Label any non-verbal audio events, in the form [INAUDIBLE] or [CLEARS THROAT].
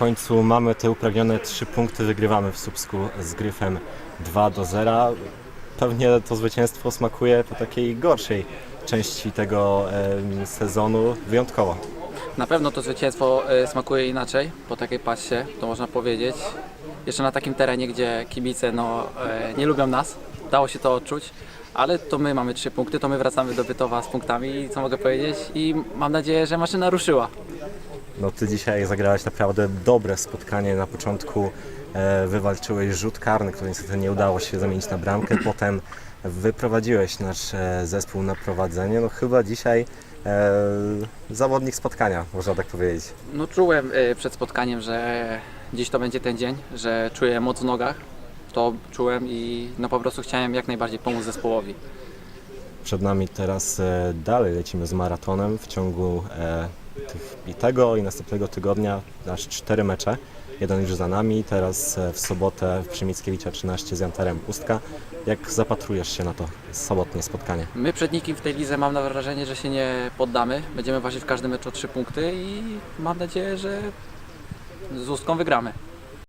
końcu mamy te upragnione trzy punkty, wygrywamy w Słupsku z Gryfem 2 do 0. Pewnie to zwycięstwo smakuje po takiej gorszej części tego sezonu wyjątkowo. Na pewno to zwycięstwo e, smakuje inaczej po takiej pasie, to można powiedzieć. Jeszcze na takim terenie, gdzie kibice no, e, nie lubią nas, dało się to odczuć, ale to my mamy trzy punkty, to my wracamy do Bytowa z punktami co mogę powiedzieć i mam nadzieję, że maszyna ruszyła. No ty dzisiaj zagrałeś naprawdę dobre spotkanie. Na początku e, wywalczyłeś rzut karny, który niestety nie udało się zamienić na bramkę. [CLEARS THROAT] Potem wyprowadziłeś nasz e, zespół na prowadzenie. No chyba dzisiaj e, zawodnik spotkania, można tak powiedzieć. No czułem przed spotkaniem, że dziś to będzie ten dzień, że czuję moc w nogach. To czułem i no po prostu chciałem jak najbardziej pomóc zespołowi. Przed nami teraz dalej lecimy z maratonem w ciągu i tego i następnego tygodnia aż cztery mecze. Jeden już za nami, teraz e, w sobotę w Przemickiewicza 13 z Jantarem Pustka. Jak zapatrujesz się na to sobotnie spotkanie? My przed nikim w tej lidze mam na wrażenie, że się nie poddamy. Będziemy walczyć w każdym meczu o trzy punkty i mam nadzieję, że z Ustką wygramy.